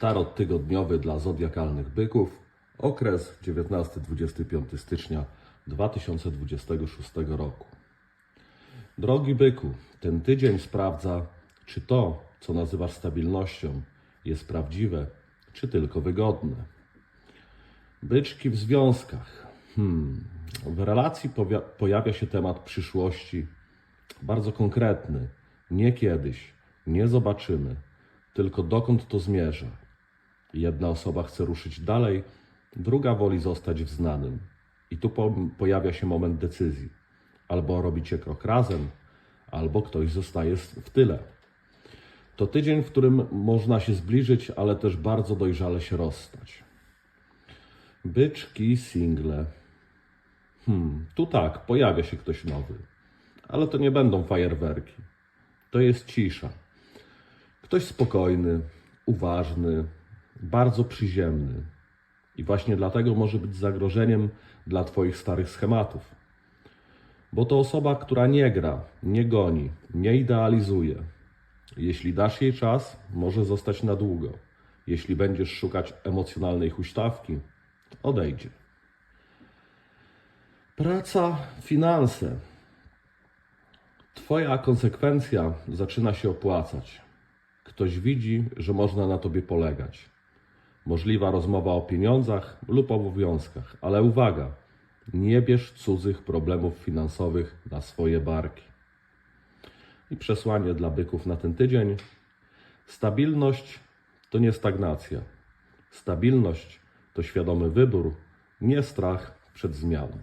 Tarot tygodniowy dla zodiakalnych byków. Okres 19-25 stycznia 2026 roku. Drogi byku, ten tydzień sprawdza, czy to, co nazywasz stabilnością, jest prawdziwe, czy tylko wygodne. Byczki w związkach. Hmm. W relacji pojawia się temat przyszłości, bardzo konkretny. Nie kiedyś, nie zobaczymy, tylko dokąd to zmierza. Jedna osoba chce ruszyć dalej, druga woli zostać w znanym. I tu po- pojawia się moment decyzji. Albo robicie krok razem, albo ktoś zostaje w tyle. To tydzień, w którym można się zbliżyć, ale też bardzo dojrzale się rozstać. Byczki single. Hmm, tu tak, pojawia się ktoś nowy. Ale to nie będą fajerwerki. To jest cisza. Ktoś spokojny, uważny, bardzo przyziemny. I właśnie dlatego może być zagrożeniem dla Twoich starych schematów. Bo to osoba, która nie gra, nie goni, nie idealizuje. Jeśli dasz jej czas, może zostać na długo. Jeśli będziesz szukać emocjonalnej huśtawki, odejdzie. Praca, finanse. Twoja konsekwencja zaczyna się opłacać. Ktoś widzi, że można na tobie polegać. Możliwa rozmowa o pieniądzach lub obowiązkach, ale uwaga, nie bierz cudzych problemów finansowych na swoje barki. I przesłanie dla byków na ten tydzień. Stabilność to nie stagnacja. Stabilność to świadomy wybór, nie strach przed zmianą.